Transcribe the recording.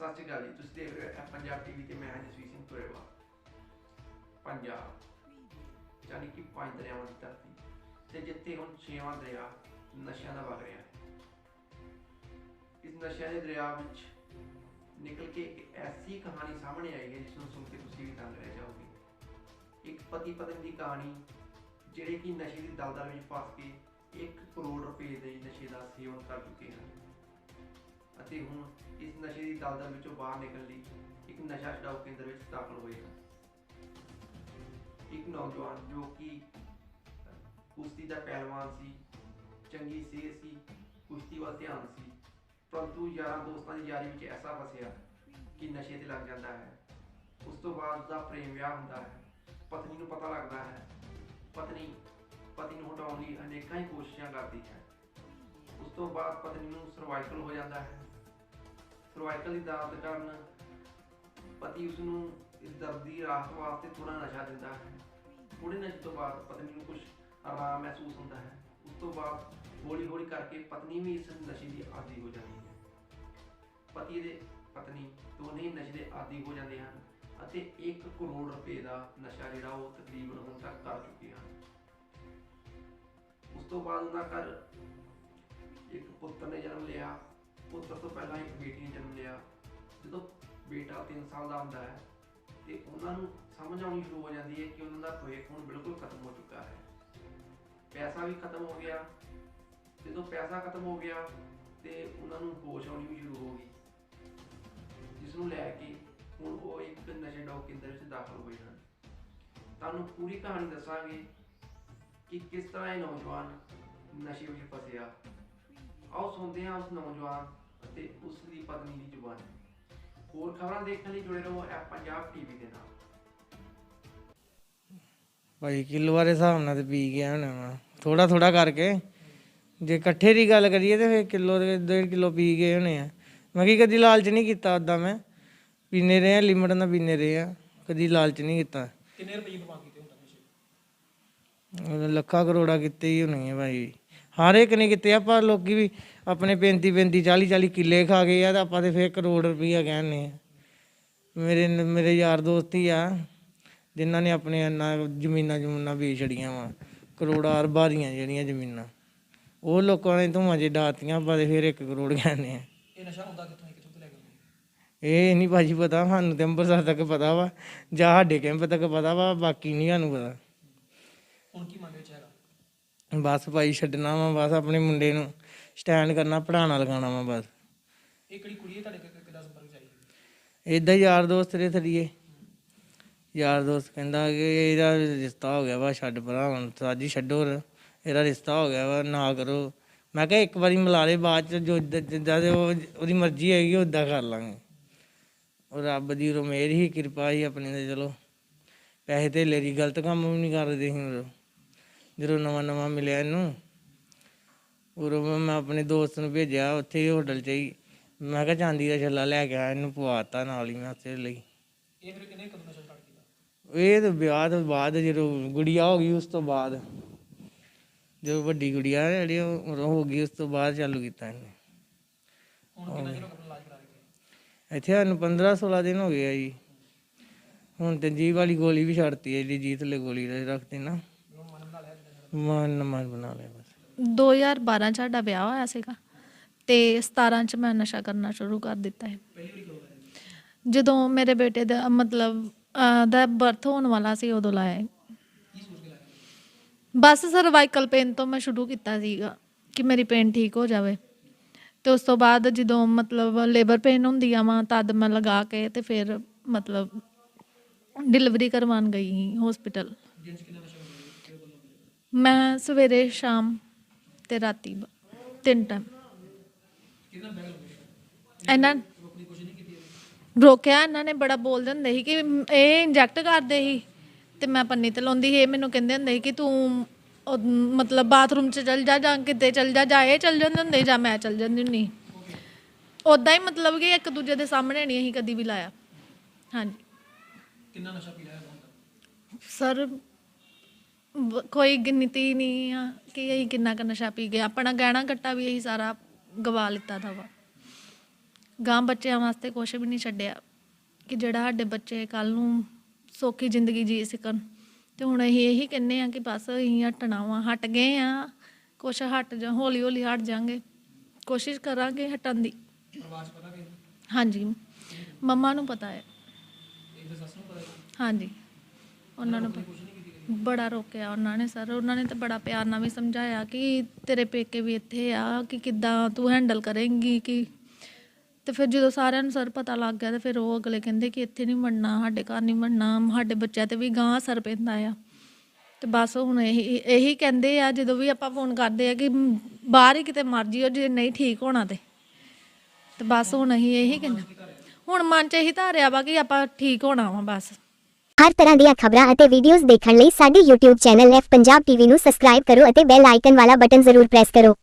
ਸਤਿ ਸ਼੍ਰੀ ਅਕਾਲ ਜੀ ਤੁਸੀਂ ਦੇਖ ਰਹੇ ਹੋ ਪੰਜਾਬ ਟੀਵੀ ਤੇ ਮੈਂ ਜਸਵੀਰ ਸਿੰਘ ਤੁਰੇਵਾ ਪੰਜਾਬ ਯਾਨੀ ਕਿ ਪੰਜ ਦਰਿਆਵਾਂ ਦੀ ਧਰਤੀ ਤੇ ਜਿੱਥੇ ਹੁਣ ਛੇਵਾਂ ਦਰਿਆ ਨਸ਼ਿਆਂ ਦਾ ਵਗ ਰਿਹਾ ਹੈ ਇਸ ਨਸ਼ਿਆਂ ਦੇ ਦਰਿਆ ਵਿੱਚ ਨਿਕਲ ਕੇ ਇੱਕ ਐਸੀ ਕਹਾਣੀ ਸਾਹਮਣੇ ਆਈ ਹੈ ਜਿਸ ਨੂੰ ਸੁਣ ਕੇ ਤੁਸੀਂ ਵੀ ਤੰਗ ਰਹਿ ਜਾਓਗੇ ਇੱਕ ਪਤੀ ਪਤਨੀ ਦੀ ਕਹਾਣੀ ਜਿਹੜੇ ਕਿ ਨਸ਼ੇ ਦੀ ਦਲਦਲ ਵਿੱਚ ਫਸ ਕੇ 1 ਕਰੋੜ ਰੁਪਏ ਦੇ ਨਸ਼ੇ ਦਾ ਸੇਵਨ ਕਰ ਚੁੱਕੇ ਹਨ ਅਤੇ ਹੁਣ ਇਸ ਨਸ਼ੇ ਦੀ ਦਲਦਲ ਵਿੱਚੋਂ ਬਾਹਰ ਨਿਕਲਣ ਲਈ ਇੱਕ ਨਸ਼ਾ ਛਡਾਊ ਕੇਂਦਰ ਵਿੱਚ ਦਾਖਲ ਹੋਏ ਹਨ। ਇੱਕ ਨੌਜਵਾਨ ਜੋ ਕਿ ਕੁਸ਼ਤੀ ਦਾ ਪਹਿਲਵਾਨ ਸੀ, ਚੰਗੀ ਸਿਹਤ ਸੀ, ਕੁਸ਼ਤੀ ਵੱਲ ਧਿਆਨ ਸੀ, ਪਰੰਤੂ ਯਾਰਾਂ ਦੋਸਤਾਂ ਦੀ ਯਾਰੀ ਵਿੱਚ ਐਸਾ ਫਸਿਆ ਕਿ ਨਸ਼ੇ ਤੇ ਲੱਗ ਜਾਂਦਾ ਹੈ। ਉਸ ਤੋਂ ਬਾਅਦ ਉਸਦਾ ਪ੍ਰੇਮ ਵਿਆਹ ਹੁੰਦਾ ਹੈ। ਪਤਨੀ ਨੂੰ ਪਤਾ ਲੱਗਦਾ ਹੈ। ਪਤਨੀ, ਪਤੀ ਨੂੰ ਹਟਾਉਣ ਲਈ ਅਨੇਕਾਂ ਹੀ ਕੋਸ਼ਿਸ਼ਾਂ ਕਰਦੀ ਹੈ। ਤੋਂ ਬਾਅਦ ਪਤਨੀ ਨੂੰ ਸਰਵਾਈਕਲ ਹੋ ਜਾਂਦਾ ਹੈ। ਸਰਵਾਈਕਲ ਦੀ ਦਰਦ ਕਾਰਨ ਪਤੀ ਉਸ ਨੂੰ ਇਸ ਦਰਦ ਦੀ ਰਾਹਤ ਵਾਸਤੇ ਥੋੜਾ ਨਸ਼ਾ ਦਿੰਦਾ ਹੈ। ਥੋੜੇ ਨਸ਼ੇ ਤੋਂ ਬਾਅਦ ਪਤਨੀ ਨੂੰ ਕੁਝ ਆਰਾਮ ਮਹਿਸੂਸ ਹੁੰਦਾ ਹੈ। ਉਸ ਤੋਂ ਬਾਅਦ ਹੌਲੀ ਹੌਲੀ ਕਰਕੇ ਪਤਨੀ ਵੀ ਇਸ ਨਸ਼ੇ ਦੀ ਆਦੀ ਹੋ ਜਾਂਦੀ ਹੈ। ਪਤੀ ਦੇ ਪਤਨੀ ਦੋਨੇ ਹੀ ਨਸ਼ੇ ਦੇ ਆਦੀ ਹੋ ਜਾਂਦੇ ਹਨ ਅਤੇ 1 ਕਰੋੜ ਰੁਪਏ ਦਾ ਨਸ਼ਾ ਜਿਹੜਾ ਉਹ ਤਕਰੀਬਨ ਹੁਣ ਤੱਕ ਕਰ ਚੁੱਕੇ ਹਨ। ਉਸ ਤੋਂ ਬਾਅਦ ਉਹਨਾਂ ਘਰ ਇੱਕ ਪੁੱਤਰ ਨੇ ਜਨਮ ਲਿਆ, ਪੁੱਤਰ ਤੋਂ ਪਹਿਲਾਂ ਇੱਕ ਬੇਟੀ ਨੇ ਜਨਮ ਲਿਆ। ਜਦੋਂ ਬੇਟਾ 3 ਸਾਲ ਦਾ ਹੁੰਦਾ ਹੈ, ਤੇ ਉਹਨਾਂ ਨੂੰ ਸਮਝ ਆਉਣੀ ਸ਼ੁਰੂ ਹੋ ਜਾਂਦੀ ਹੈ ਕਿ ਉਹਨਾਂ ਦਾ ਭਵਿੱਖ ਹੁਣ ਬਿਲਕੁਲ ਖਤਮ ਹੋ ਚੁੱਕਾ ਹੈ। ਪੈਸਾ ਵੀ ਖਤਮ ਹੋ ਗਿਆ। ਜਦੋਂ ਪੈਸਾ ਖਤਮ ਹੋ ਗਿਆ, ਤੇ ਉਹਨਾਂ ਨੂੰ ਹੋਸ਼ ਆਉਣੀ ਵੀ ਸ਼ੁਰੂ ਹੋ ਗਈ। ਜਿਸ ਨੂੰ ਲੈ ਕੇ ਹੁਣ ਉਹ ਇੱਕ ਨਸ਼ੇ ਡਾਊ ਕੇਂਦਰ ਵਿੱਚ ਦਾਖਲ ਹੋਏ ਹਨ। ਤੁਹਾਨੂੰ ਪੂਰੀ ਕਹਾਣੀ ਦੱਸਾਂਗੇ ਕਿ ਕਿਸ ਤਰ੍ਹਾਂ ਇਹ ਨੌਜਵਾਨ ਨਸ਼ੇ ਵਿੱਚ ਫਸਿਆ। ਆਓ ਸੁਣਦੇ ਹਾਂ ਉਸ ਨੌਜਵਾਨ ਅਤੇ ਉਸ ਦੀ ਪਤਨੀ ਦੀ ਜ਼ੁਬਾਨੀ। ਹੋਰ ਖਬਰਾਂ ਦੇਖਣ ਲਈ ਜੁੜੇ ਰਹੋ ਐ ਪੰਜਾਬ ਟੀਵੀ ਦੇ ਨਾਲ। ਭਾਈ ਕਿਲੋ ਦੇ ਹਿਸਾਬ ਨਾਲ ਤੇ ਪੀ ਗਿਆ ਹੋਣਾ ਵਾ। ਥੋੜਾ ਥੋੜਾ ਕਰਕੇ। ਜੇ ਇਕੱਠੇ ਦੀ ਗੱਲ ਕਰੀਏ ਤੇ ਫਿਰ ਕਿਲੋ ਦੇ ਡੇਢ ਕਿਲੋ ਪੀ ਗਏ ਹੋਣੇ ਆ। ਮੈਂ ਕੀ ਕਦੀ ਲਾਲਚ ਨਹੀਂ ਕੀਤਾ ਉਦਾਂ ਮੈਂ। ਪੀਨੇ ਰਹੇ ਆ ਲਿਮਟ ਨਾਲ ਪੀਨੇ ਰਹੇ ਆ। ਕਦੀ ਲਾਲਚ ਨਹੀਂ ਕੀਤਾ। ਕਿੰਨੇ ਰੁਪਏ ਬਰਬਾਦ ਕੀਤੇ ਹੁੰਦਾ ਨਸ਼ੇ ਲੱਖਾਂ ਕਰੋੜਾ ਕੀਤੇ ਹੀ ਹੋਣੇ ਆ ਭਾਈ। ਹਰ ਇੱਕ ਨੇ ਕੀਤੇ ਆ ਪਰ ਲੋਕੀ ਵੀ ਆਪਣੇ 35 35 40 40 ਕਿੱਲੇ ਖਾ ਗਏ ਆ ਤਾਂ ਆਪਾਂ ਤੇ ਫੇਰ ਕਰੋੜ ਰੁਪਈਆ ਕਹਿੰਨੇ ਆ। ਮੇਰੇ ਮੇਰੇ ਯਾਰ ਦੋਸਤ ਹੀ ਆ ਜਿਨ੍ਹਾਂ ਨੇ ਆਪਣੇ ਇੰਨਾ ਜ਼ਮੀਨਾਂ ਜਮੂਨਾਂ ਵੇਚ ਛੜੀਆਂ ਵਾ ਕਰੋੜਾਂ ਅਰਬਾਂ ਦੀਆਂ ਜਿਹੜੀਆਂ ਜ਼ਮੀਨਾਂ। ਉਹ ਲੋਕਾਂ ਨੇ ਧੂਆਂ ਜੇ ਡਾਤੀਆਂ ਆਪਾਂ ਤੇ ਫੇਰ 1 ਕਰੋੜ ਕਹਿੰਦੇ ਆ। ਇਹ ਨਸ਼ਾ ਹੁੰਦਾ ਕਿੱਥੋਂ ਹੈ ਕਿੱਥੋਂ ਤੋਂ ਲੈ ਕੇ ਆਉਂਦੇ? ਇਹ ਨਹੀਂ ਭਾਜੀ ਪਤਾ ਸਾਨੂੰ ਤੇ ਅੰਮ੍ਰਿਤਸਰ ਤੱਕ ਪਤਾ ਵਾ ਜਾਂ ਸਾਡੇ ਕੈਂਪ ਤੱਕ ਪਤਾ ਵਾ ਬਾਕੀ ਨਹੀਂ ਸਾਨੂੰ ਪਤਾ। ਹੁਣ ਕੀ ਮੰਗ ਬਸ ਭਾਈ ਛੱਡਣਾ ਵਾ ਬਸ ਆਪਣੇ ਮੁੰਡੇ ਨੂੰ ਸਟੈਂਡ ਕਰਨਾ ਪੜਾਉਣਾ ਲਗਾਉਣਾ ਵਾ ਬਸ। ਇਹ ਕਿਹੜੀ ਕੁੜੀ ਹੈ ਤੁਹਾਡੇ ਕਿ- ਕਿੱਦਾਂ ਸੰਪਰਕ ਚ ਆਈ ਇਦਾਂ ਯਾਰ ਦੋਸਤ ਦੇ ਥੜੀਏ ਯਾਰ ਦੋਸਤ ਕਹਿੰਦਾ ਕਿ ਇਹਦਾ ਰਿਸ਼ਤਾ ਹੋ ਗਿਆ ਵਾ ਛੱਡ ਭਰਾ ਹੁਣ ਸਾਜੀ ਛੱਡੋ ਰ- ਇਹਦਾ ਰਿਸ਼ਤਾ ਹੋ ਗਿਆ ਵਾ ਨਾ ਕਰੋ। ਮੈਂ ਕਿਹਾ ਇੱਕ ਵਾਰੀ ਮਿਲਾ ਲੈ ਬਾਅਦ ਚ ਜੋ ਜਿੱਦਾਂ- ਜਿੱਦਾਂ ਦੇ ਉਹ ਉਹਦੀ ਮਰਜ਼ੀ ਹੈਗੀ ਉਦਾਂ ਕਰ ਲਾਂਗੇ। ਉਹ ਰੱਬ ਦੀ ਰਮੇਰ ਹੀ ਕਿਰਪਾ ਹੀ ਆਪਣੀ ਤੇ ਚਲੋ। ਪੈਸੇ ਧੇਲੇ ਦੀ ਗਲਤ ਕੰਮ ਵੀ ਨਹੀਂ ਕਰਦੇ ਸੀ ਉਦੋਂ ਜਦੋਂ ਨਵਾਂ ਨਵਾਂ ਮਿਲਿਆ ਇਹਨੂੰ ਉਦੋਂ ਮੈਂ ਆਪਣੇ ਦੋਸਤ ਨੂੰ ਭੇਜਿਆ ਉੱਥੇ ਹੀ ਹੋਟਲ 'ਚ ਹੀ। ਮੈਂ ਕਿਹਾ ਚਾਂਦੀ ਦਾ ਛੱਲਾ ਲੈ ਕੇ ਆਇਆ ਇਹਨੂੰ ਪਵਾਤਾ ਨਾਲ ਹੀ ਮੈਂ ਉਸੇ ਲਈ। ਇਹ ਫਿਰ ਕਿੰਨੇ ਕਦੋਂ ਨਸ਼ਾ ਸਟਾਰਟ ਕੀਤਾ? ਇਹ ਤਾਂ ਵਿਆਹ ਤੋਂ ਬਾਅਦ ਜਦੋਂ ਗੁੜੀਆ ਹੋ ਗਈ ਉਸ ਤੋਂ ਬਾਅਦ। ਜਦੋਂ ਵੱਡੀ ਗੁੜੀਆ ਜਿਹੜੀ ਉਹ ਉਦੋਂ ਹੋ ਗਈ ਉਸ ਤੋਂ ਬਾਅਦ ਚਾਲੂ ਕੀਤਾ ਇਹਨੇ। ਹੁਣ ਕਿੰਨਾ ਚਿਰ ਹੋ ਗਿਆ ਆਪਣਾ ਇਲਾਜ ਕਰਾ ਕੇ? ਇੱਥੇ ਸਾਨੂੰ 15 16 ਦਿਨ ਹੋ ਗਏ ਆ ਜੀ। ਹੁਣ ਤੇ ਜੀਭ ਵਾਲੀ ਗੋਲੀ ਵੀ ਛੱਡਤੀ ਹੈ ਜਿਹੜੀ ਜੀਤ ਲੈ ਗੋਲੀ ਰੱਖਦੇ ਨਾ। ਮਨ ਬਣਾ ਲਿਆ ਮਨ ਬਣਾ ਲਿਆ ਬਸ। 2012 ਚ ਸਾਡਾ ਵਿਆਹ ਹੋਇਆ ਸੀਗਾ ਤੇ 17 ਚ ਮੈਂ ਨਸ਼ਾ ਕਰਨਾ ਸ਼ੁਰੂ ਕਰ ਦਿੱਤਾ ਹੈ ਜਦੋਂ ਮੇਰੇ ਬੇਟੇ ਦਾ ਮਤਲਬ ਅਹ, ਦਾ ਬਰਥ ਹੋਣ ਵਾਲਾ ਸੀ ਉਦੋਂ ਲਾਇਆ ਹੈ। ਬਸ ਸਰਵਾਈਕਲ ਪੇਨ ਤੋਂ ਮੈਂ ਸ਼ੁਰੂ ਕੀਤਾ ਸੀਗਾ ਕਿ ਮੇਰੀ ਪੇਨ ਠੀਕ ਹੋ ਜਾਵੇ। ਤੇ ਉਸ ਤੋਂ ਬਾਅਦ ਜਦੋਂ ਮਤਲਬ ਲੇਬਰ ਪੇਨ ਹੁੰਦੀ ਆ ਵਾ ਤਦ ਮੈਂ ਲਗਾ ਕੇ ਤੇ ਫਿਰ ਮਤਲਬ ਡਿਲੀਵਰੀ ਕਰਵਾਉਣ ਗਈ ਹਸਪੀਟਲ ਮੈਂ ਸਵੇਰੇ ਸ਼ਾਮ ਤੇ ਰਾਤੀ ਬ- ਤਿੰਨ ਟਾਈਮ ਇਹਨਾਂ? ਰੋਕਿਆ ਇਹਨਾਂ ਨੇ ਬੜਾ ਬੋਲਦੇ ਹੁੰਦੇ ਸੀ ਕਿ ਇਹ ਇੰਜੈਕਟ ਕਰਦੇ ਸੀ ਤੇ ਮੈਂ ਪੰਨੀ ਤੇ ਲਾਉਂਦੀ ਸੀ। ਇਹ ਮੈਨੂੰ ਕਹਿੰਦੇ ਹੁੰਦੇ ਸੀ ਕਿ ਤੂੰ ਉਹ ਮਤਲਬ ਬਾਥਰੂਮ 'ਚ ਚਲ ਜਾ ਜਾਂ ਕਿਤੇ ਚਲ ਜਾ ਜਾਂ ਇਹ ਚਲ ਜਾਂਦੇ ਹੁੰਦੇ ਜਾਂ ਮੈਂ ਚਲ ਜਾਂਦੀ ਹੁੰਦੀ ਉਦਾਂ ਹੀ ਮਤਲਬ ਕਿ ਇੱਕ ਦੂਜੇ ਦੇ ਸਾਹਮਣੇ ਨਹੀਂ ਅਸੀਂ ਕਦੀ ਵੀ ਲਾਇਆ। ਹਾਂਜੀ। ਕਿੰਨਾ ਨਸ਼ਾ ਪੀ ਲਿਆ ਸਰ ਕੋਈ ਗਿਣਤੀ ਨਹੀਂ ਆ ਕਿ ਅਸੀਂ ਕਿੰਨਾ ਕੁ ਨਸ਼ਾ ਪੀ ਗਏ। ਆਪਣਾ ਗਹਿਣਾ ਗੱਟਾ ਵੀ ਅਸੀਂ ਸਾਰਾ ਗਵਾ ਲਿੱਤਾ ਦਾ ਵਾ। ਗਾਂ ਬੱਚਿਆਂ ਵਾਸਤੇ ਕੁਝ ਵੀ ਨਹੀਂ ਛੱਡਿਆ ਕਿ ਜਿਹੜਾ ਸਾਡੇ ਬੱਚੇ ਕੱਲ ਨੂੰ ਸੌਖੀ ਜ਼ਿੰਦਗੀ ਜੀ ਸਕਣ। ਤੇ ਹੁਣ ਅਸੀਂ ਇਹੀ ਕਹਿੰਨੇ ਆ ਕਿ ਬਸ ਅਸੀਂ ਹਟਣਾ ਵਾ। ਹਟ ਗਏ ਆ ਕੁਛ ਹਟ ਜਾ ਹੌਲੀ ਹੌਲੀ ਹਟ ਜਾਾਂਗੇ। ਕੋਸ਼ਿਸ਼ ਕਰਾਂਗੇ ਹਟਣ ਦੀ। ਪਤਾ ਕਿ ਹਾਂਜੀ। ਮੰਮਾ ਨੂੰ ਪਤਾ ਹੈ। ਪਤਾ ਹਾਂਜੀ। ਉਹਨਾਂ ਨੂੰ ਪ- ਬੜਾ ਰੋਕਿਆ ਉਹਨਾਂ ਨੇ ਸਰ। ਉਹਨਾਂ ਨੇ ਤਾਂ ਬੜਾ ਪਿਆਰ ਨਾਲ ਵੀ ਸਮਝਾਇਆ ਕਿ ਤੇਰੇ ਪੇਕੇ ਵੀ ਇੱਥੇ ਆ, ਕਿ ਕਿੱਦਾਂ ਤੂੰ ਹੈਂਡਲ ਕਰੇਂਗੀ, ਕਿ ਤੇ ਫਿਰ ਜਦੋਂ ਸਾਰਿਆਂ ਨੂੰ ਸਰ ਪਤਾ ਲੱਗ ਗਿਆ ਤੇ ਫਿਰ ਉਹ ਅਗਲੇ ਕਹਿੰਦੇ ਕਿ ਇੱਥੇ ਨਹੀਂ ਮੰਨਣਾ ਸਾਡੇ ਘਰ ਨਹੀਂ ਮੰਨਣਾ ਸਾਡੇ ਬੱਚਿਆਂ ਤੇ ਵੀ ਗਾਂ ਅਸਰ ਪੈਂਦਾ ਆ। ਤੇ ਬਸ ਹੁਣ ਇਹੀ ਇਹੀ ਕਹਿੰਦੇ ਆ, ਜਦੋਂ ਵੀ ਆਪਾਂ ਫੋਨ ਕਰਦੇ ਆ ਕਿ ਬਾਹਰ ਹੀ ਕਿਤੇ ਮਰਜ਼ੀ ਜਿਓ, ਜੇ ਨਹੀਂ ਠੀਕ ਹੋਣਾ ਤੇ। ਤੇ ਬਸ ਹੁਣ ਅਸੀਂ ਇਹੀ ਕਹਿੰਦੇ ਹੁਣ ਮਨ ਚ ਇਹੀ ਧਾਰਿਆ ਵਾ ਕਿ ਆਪਾਂ ਠੀਕ ਹੋਣਾ ਵਾ ਬਸ। ਹਰ ਤਰ੍ਹਾਂ ਦੀਆਂ ਖਬਰਾਂ ਅਤੇ ਵੀਡੀਓਜ਼ ਦੇਖਣ ਲਈ ਸਾਡੇ YouTube channel F Punjab TV ਨੂੰ ਸਬਸਕ੍ਰਾਈਬ ਕਰੋ ਅਤੇ ਬੈਲ ਆਈਕਨ ਵਾਲਾ ਬਟਨ ਜ਼ਰੂਰ ਪ੍ਰੈਸ ਕਰੋ।